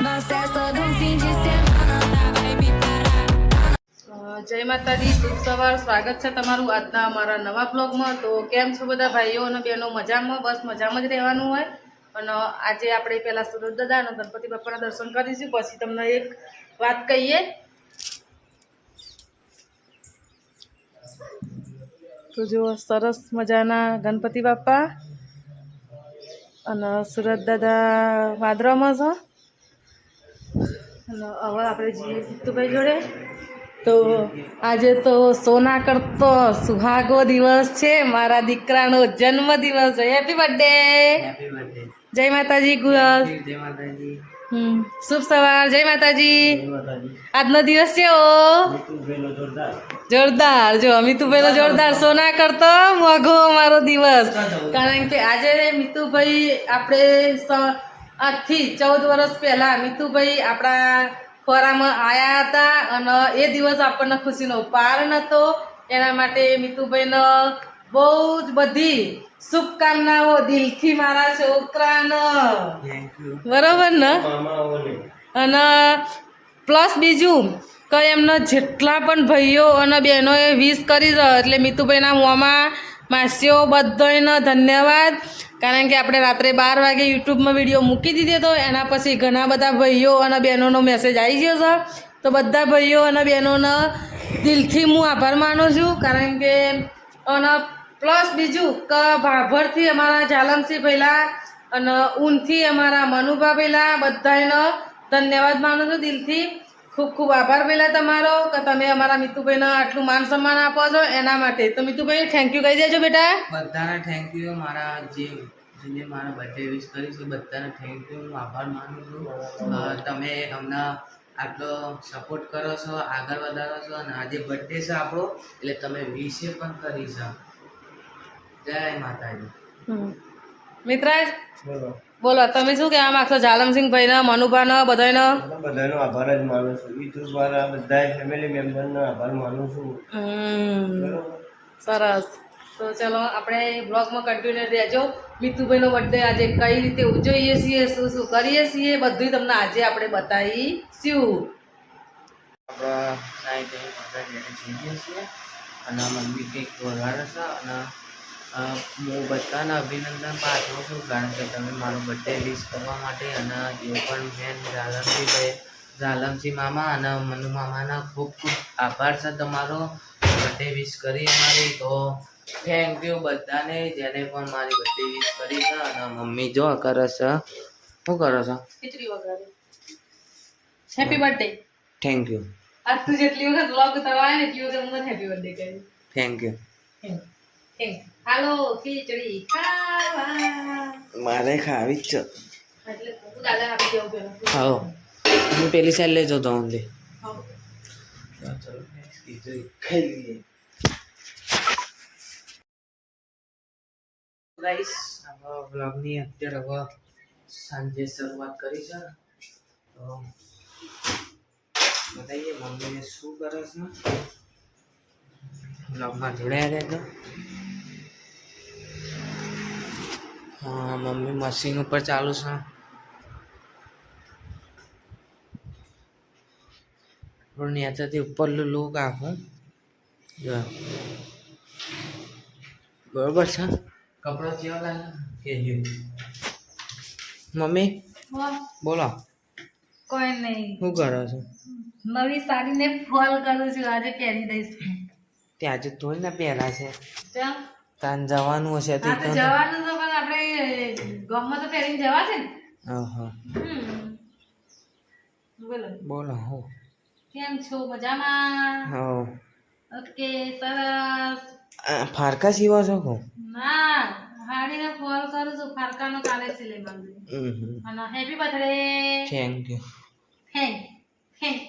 જય માતાજી, શુભ સવાર, સ્વાગત છે તમારું આજના અમારા નવા બ્લોગમાં. તો કેમ છો બધા ભાઈઓ અને બહેનો? મજામાં? બસ મજામાં જ રહેવાનું હોય. અને આજે આપણે પહેલાં સુરત દાદા અને ગણપતિ બાપાના દર્શન કરીશું. પછી તમને એક વાત કહીએ. તો જો સરસ મજાના ગણપતિ બાપા અને સુરત દાદા વાદરામાં છે. હવે આપણે જઈએ જીતુભાઈ જોડે. તો આજે તો સોના કરતો સુહાગો દિવસ છે મારા દીકરાનો જન્મ દિવસ છે હેપી બર્થડે. જય માતાજી ગુરસ જય માતાજી. હમ શુભ સવાર. જય માતાજી. આજનો દિવસ છે ઓ જોરદાર. જો અમિતુભાઈનો જોરદાર સોના કરતો મોઘો મારો દિવસ. કારણ કે આજે મિતુભાઈ આપણે આજથી ચૌદ વર્ષ પહેલા મિતુભાઈ આપણા ખોરામાં આવ્યા હતા અને એ દિવસ આપણને ખુશીનો પાર નહોતો એના માટે મિતુભાઈનો બહુ જ બધી શુભકામનાઓ દિલથી મારા છોકરાનો. બરાબર બરોબર ને? અને પ્લસ બીજું કે એમના જેટલા પણ ભાઈઓ અને બહેનોએ વિશ કરી એટલે મિતુભાઈના મોંમાં માસીઓ બધાનો ધન્યવાદ. કારણ કે આપણે રાત્રે બાર વાગે યુટ્યુબમાં વીડિયો મૂકી દીધો હતો એના પછી ઘણા બધા ભાઈઓ અને બહેનોનો મેસેજ આવી ગયો છે. તો બધા ભાઈઓ અને બહેનોનો દિલથી હું આભાર માનું છું. કારણ કે અને પ્લસ બીજું કે ભાભરથી અમારા જાલમસિંહ પહેલાં અને ઊનથી અમારા મનુભા પહેલાં બધાનો ધન્યવાદ માનું છું દિલથી. ખૂબ ખૂબ આભાર પહેલાં તમારો કે તમે અમારા મિતુભાઈને આટલું માન સન્માન આપો છો એના માટે. તો મિતુભાઈ થેન્ક યુ કહી દેજો બેટા. બધાને થેન્ક યુ મારા જે જેને મારા બર્થડે વિશ કરી છે બધાને થેન્ક યુ હું આભાર માનું છું. તમે અમને આટલો સપોર્ટ કરો છો આગળ વધારો છો અને આજે બર્થડે છે આપણો એટલે તમે વિશે પણ કરી છે જય માતાજી. મિત્રાજ બોલો. તમે શું કહેવા માગશો? જાલમસિંહ ભાઈને મનુભાનો બધાનો બધાનો આભાર જ માનું છું. યુટ્યુબ વાળા બધા ફેમિલી મેમ્બરનો આભાર માનું છું. હમ. સરસ. તો ચલો આપણે બ્લોગમાં કન્ટિન્યુ રહેજો. મિતુભાઈનો બર્થડે આજે કઈ રીતે ઉજવીએ છીએ શું શું કરીએ છીએ બધું તમને આજે આપણે બતાવીશું. આપણા નાઈ જઈએ છીએ. અને મમ્મી કંઈક વગાડે છે અને હું બધાને અભિનંદન પાઠવું છું કારણ કે તમે મારો બર્થડે વિશ કરવા માટે અને એ પણ બેન ઝાલમસિંહભાઈ ઝાલમસિંહ મામા અને મનુ મામાના ખૂબ ખૂબ આભાર છે તમારો બર્થડે વિશ કરી અમારી. તો થેન્ક યુ બધાને જેને પણ મારી બર્થડે વિશ કરી છે અને મમ્મી જો કરે છે શું કરો છો? હેપી બર્થડે થેન્ક યુ આજ તું જેટલી વખત વ્લોગ ઉતારવા આવે ને એટલી વખત મને હેપી બર્થડે કહી. થેન્ક યુ હાલો ખીચડી ખાવા. મારે ખાવી જ છે. એટલે દાદા આપી દેવું પેલા. હા હું પેલી સાઈડ લઈ જતો હું લઈએ. બ્લોગની અત્યારે હવે સાંજે શરૂઆત કરી છે. તો બતાવીએ મમ્મીને શું કરે છે. બ્લોગમાં જોડાયા રહેજો. હા મમ્મી મશીન ઉપર ચાલુ છે. પણ ત્યાંથી ઉપરનું લુક આખું જો. બરોબર છે? કપડો કેવા લાગે કે મમ્મી બોલો. કોઈ નહીં. શું કરો છો? નવી સાડીને ફોલ કરું છું આજે પહેરી દઈશ. ત્યાં આજે થોડી ના પહેરા છે ત્યાં જવાનું હશે તો જવાનું આપણે ગામમાં તો પહેરીને જવા છે ને. હા. બોલો. બોલો હો. કેમ છો? મજામાં? હો. ઓકે સરસ. ફારકા સીવા છો કો? ના હાડીને ફોલ કરું છું. ફારકાનો કાલે માંગુ અને happy birthday. Thank you thank thank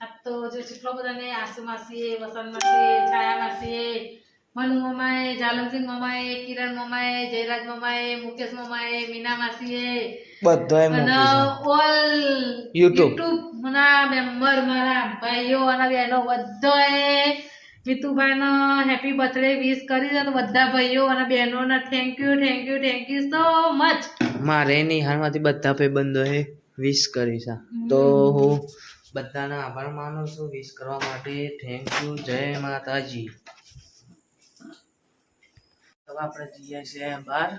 આ તો જો કેટલો બધાને આસુ માસીએ વસંત માસીએ છાયા માસીએ મનુ મમાએ જાલમસિંહ મમાએ કિરણ મમાએ જયરાજ મમાએ મુકેશ મમાએ મીના માસીએ બધોય અને ઓલ યુટ્યુબ ના મેમ્બર મારા ભાઈઓ અને બહેનો બધાએ મિતુભાઈનો હેપી બર્થડે વિશ કરી દે બધા ભાઈઓ અને બહેનોને thank you thank you thank you so much મારે નિહાળમાંથી બધા ભાઈબંધો હે વિશ કરી છે. તો હું બધાના આભાર માનું છું વિશ કરવા માટે થેન્ક યુ જય માતાજી. હવે આપણે જઈએ છીએ બહાર.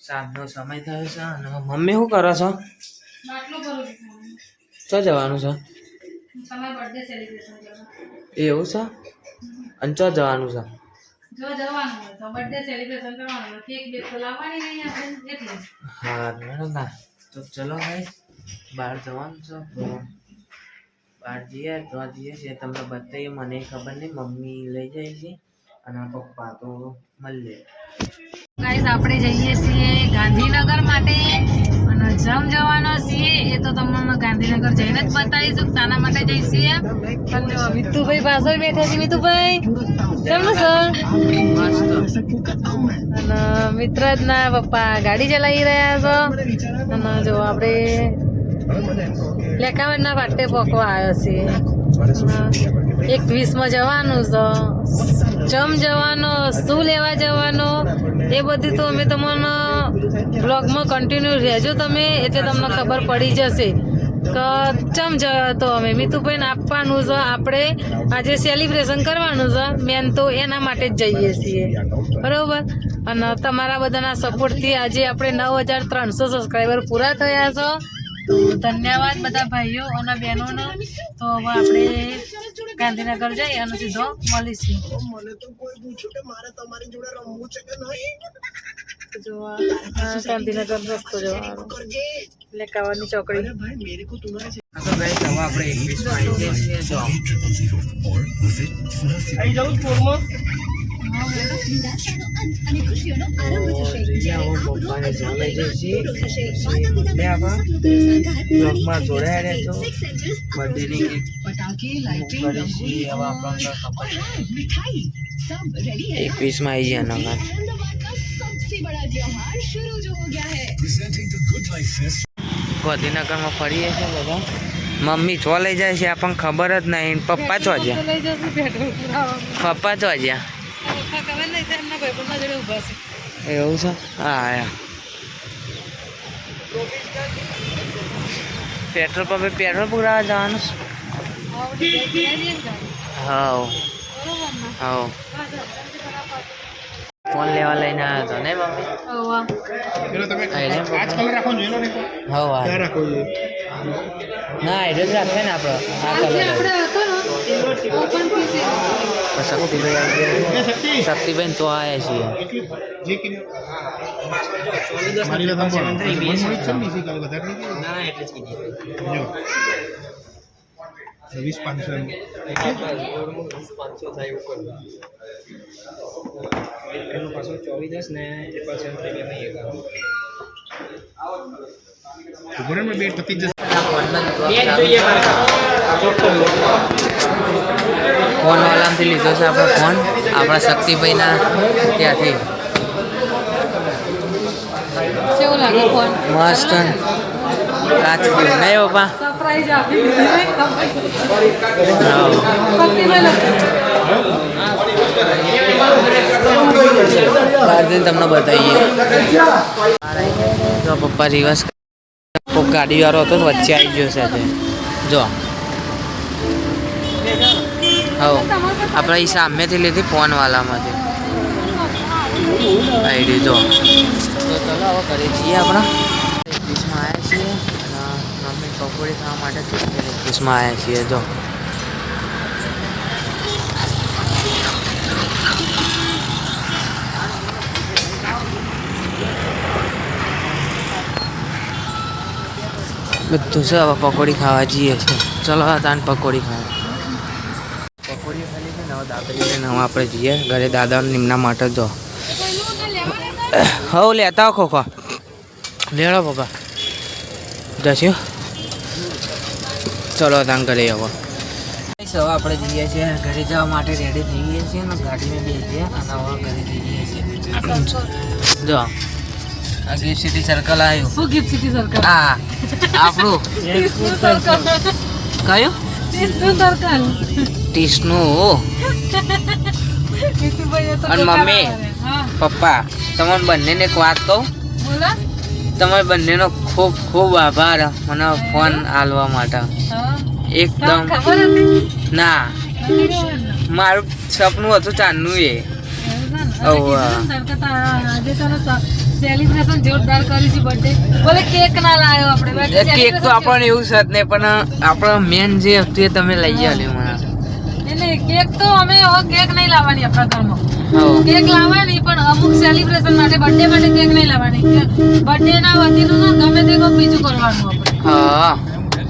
સાંજનો સમય થયો છે અને મમ્મી શું કરો છો? ક્યાં જવાનું છે? એવું છે? અને ક્યાં જવાનું છે? હા ના ના તો ચલો ભાઈ બહાર જવાનું છે. બહાર જઈએ તો જઈએ છીએ. તમને બતાવીએ મને ખબર નહીં મમ્મી લઈ જાય છે. અને પપ્પા તો મળીએ. ગાઈસ આપણે જઈએ છીએ ગાંધીનગર માટે અને જમ જવાનો છીએ. એ તો તમને ગાંધીનગર જઈને જ બતાવીશું. તાના માટે જઈ છીએ. પણ જો મિતુભાઈ પાછળ બેઠા છે. મિતુભાઈ, કેમ સર અને મિત્રજના પપ્પા ગાડી ચલાવી રહ્યા છો. અને જો આપણે લેખાવડના પાટે પોકવા આવ્યો છીએ. અને એક વીસમાં જવાનું છે. જમ જવાનો, શું લેવા જવાનો, એ બધી તો અમે તમને બ્લોગમાં કન્ટિન્યુ રહેજો તમે, એટલે તમને ખબર પડી જશે. ચમ તો અમે મિતુભાઈને આપવાનું છે. આપણે આજે સેલિબ્રેશન કરવાનું છે. મેન તો એના માટે જ જઈએ છીએ. બરાબર? અને તમારા બધાના સપોર્ટથી આજે આપણે નવ હજાર ત્રણસો સબસ્ક્રાઈબર પૂરા થયા છો. તો ધન્યવાદ બધા ભાઈઓ અને બહેનોનો. તો હવે આપણે ગાંધીનગર જઈ અને સીધો મળીશું. તો જો આ આ ગાંધીનગર રસ્તો જવાનો લેકાવાની ચોકડી. તો ભાઈ હવે આપણે એકવીસમાં આવી જઈએ છીએ. જો ખબર એકવીસમાં આવી ગયા નગર ગાંધીનગરમાં ફરીએ છીએ બધા મમ્મી ચો લઈ જાય છે આપણને ખબર જ નહીં. પપ્પા જ્યાં. પેટ્રોલ પુરાવા પપ્પા ચો જ્યાં. એવું છે? હા પેટ્રોલ પંપે પેટ્રોલ પુરાવા જવાનું હા, ફટાફટ. ફોન લેવા લઈને આવ્યો હતો ને મમ્મી. ના એટલે જ રાખે ને આપણો. આ આજે કલર શક્તિભાઈ ગયા. તો આવ્યા છીએ વીસ પાંચસો એમ. એનું પાછું ચોવીસ દસ ને એ પાછું એમ થઈ ગયા નહીં એકાવન. ઊભો રહે ને, બે જ જશે. ફોન વાલામાંથી લીધો છે આપણો ફોન. આપણા શક્તિભાઈના ત્યાંથી. કેવું લાગે ફોન? મસ્ત. કાચ નહીં પપ્પા દીધી. નહીં લોકો. બહાર જઈને તમને બતાવીએ. જો પપ્પા રિવર્સ કોઈક ગાડીવાળો હતો વચ્ચે આવી ગયો છે જો. હવ. આપણે એ સામેથી લીધી ફોનવાલામાંથી આઈડી તો ચલો હવે કરીએ છીએ આપણે. એકવીસમાં આવ્યા છીએ મમ્મી પકોડી ખાવા માટે એકવીસમાં આવ્યા છીએ, જો. બધું છે, હવે પકોડી ખાવા જઈએ છીએ. ચલો તાન પકોડી ખાવા. હવે હવે આપણે જઈએ. ઘરે દાદા નિમના માટે જો. હવ લેતા ખોખો. લેડો પપ્પા. જશું ચલો તાન ઘરે આવો. હવે આપણે જઈએ છીએ. ઘરે જવા માટે રેડી જઈએ છીએ અને ગાડીમાં બેસીએ અને હવે ઘરે જઈએ છીએ. જો આ ગિફ્ટ સિટી સર્કલ આવ્યું. શું ગિફ્ટ સિટી સર્કલ હા આપણું. કયું? તીસનું સર્કલ ટીસનું અને મમ્મી? પપ્પા તમને બંનેને એક વાત કહું? તમારા બંનેનો ખૂબ ખૂબ આભાર મને ફોન આલવા માટે. એકદમ ના. મારું સપનું હતું ચાંદનું એ. કેક ના? તો આપણને એવું સત નહીં પણ આપણો મેન જે હતું એ તમે લઈ આવ્યું મને એટલે કેક તો અમે હવે કેક નહીં લાવવાની આપણા ઘરમાં. કેક લાવવાની પણ અમુક સેલિબ્રેશન માટે બર્થડે માટે કેક નહીં લાવવાની. બર્થડે ના વતીનું ના ગમે તે કોઈ બીજું કરવાનું આપણે. હા.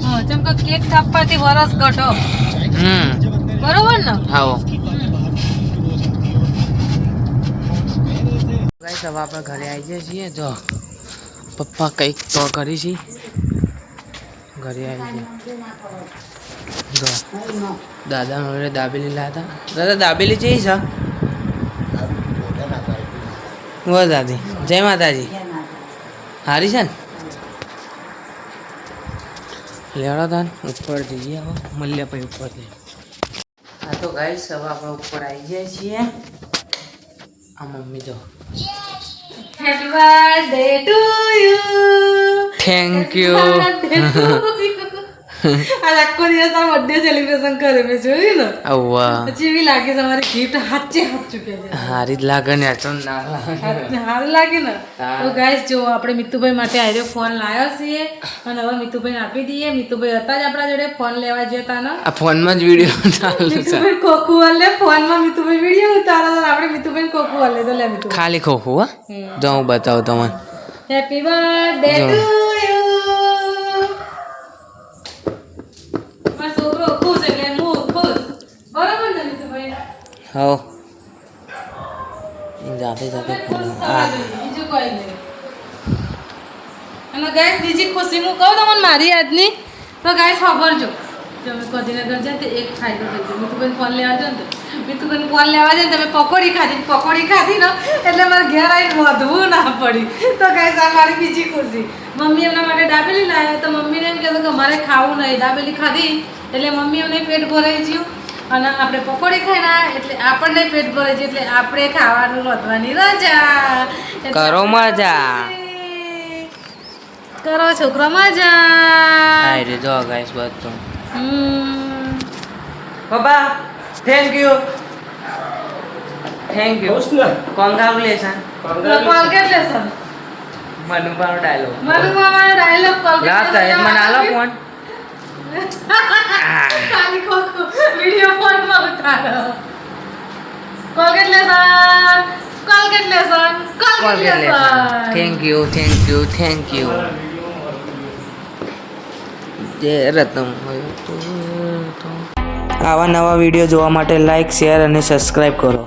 હા જેમ કે કેક કાપવાથી વરસ ઘટો. હમ. બરોબર ને? આવો ગાઈસ હવે આપણે ઘરે આવી જઈએ છીએ. જો પપ્પા કંઈક તો કરી છે. ઘરે આવી ગયા. દાદા હવે દાબેલી લાતા દાદા દાબેલી જઈ છે વો દાદી. જય માતાજી. હારી છે ને? લેવડો તાન ઉપર જઈએ હવે મળીએ પછી ઉપર જઈએ હા તો ગાઈસ હવે આપણે ઉપર આવી જાય છીએ. આ મમ્મી જો. Happy birthday to you thank you આ આખો દિવસ આ બર્થડે સેલિબ્રેશન કરે મેં જોયું ને? અવ્વા. પછી એવી લાગે તમારી ગિફ્ટ હાચે હાચું કે હારી જ લાગે ને આ તો ના લાગે. હાર લાગે ને? તો ગાઈસ જો આપણે મિતુભાઈ માટે આજે ફોન લાવ્યો છીએ અને હવે મિતુભાઈને આપી દઈએ. મિતુભાઈ હતા જ આપણા જોડે ફોન લેવા જતા ને. આ ફોનમાં જ વીડિયો ચાલુ છે. મિતુભાઈ કોકુ વાલે ફોનમાં મિતુભાઈ વીડિયો ઉતારો તો આપણે મિતુભાઈ કોકુ વાલે તો લે મિતુભાઈ. ખાલી કોકુ હા. જો હું બતાવું તમને. Happy birthday. ટુ યુ મારો છોકરો ખુશ એટલે હું ખુશ. બરાબર ને હો જાતે જાતે બીજું કોઈ નહીં. અને ગાઈસ બીજી ખુશી હું કહું તમને મારી આજની? તો ગાઈસ ખબર જો અમે ઘર જાય તો એક ફાયદો થઈ ગયો મિતુબેન ફોન લેવા જાય ને તો. મિતુબેન ફોન લેવા જાય તમે પકોડી ખાધી પકોડી ખાધી ને એટલે મારે ઘેર આવીને વધવું ના પડી. તો આ મારી બીજી ખુશી મમ્મી એમના માટે દાબેલી લાવ્યા તો મમ્મીને એમ કહેતું કે મારે ખાવું નહીં. દાબેલી ખાધી એટલે મમ્મી એમને પેટ ભરાઈ ગયું અને આપણે પકોડી આયા એટલે આપણને પેટ ભરાઈ ગયું એટલે આપણે ખાવાનું વધવાની રજા. કરો મજા. કરો છોકરો મજા. જો ગાઈસ બધું. Papa thank you thank you congratulation congratulation મનુભાનો dialogue મનુભાનો ડાયલોગ કોંગ્રેચ્યુલેશન લાસ્ટ ટાઈમ મને આલો ફોન ખાલી ખોખો. વિડિયો ફોનમાં ઉતારો. Congratulation congratulation congratulation. Thank you thank you thank you જય રતમ આવા નવા વીડિયો જોવા માટે લાઈક શેર અને સબસ્ક્રાઈબ કરો.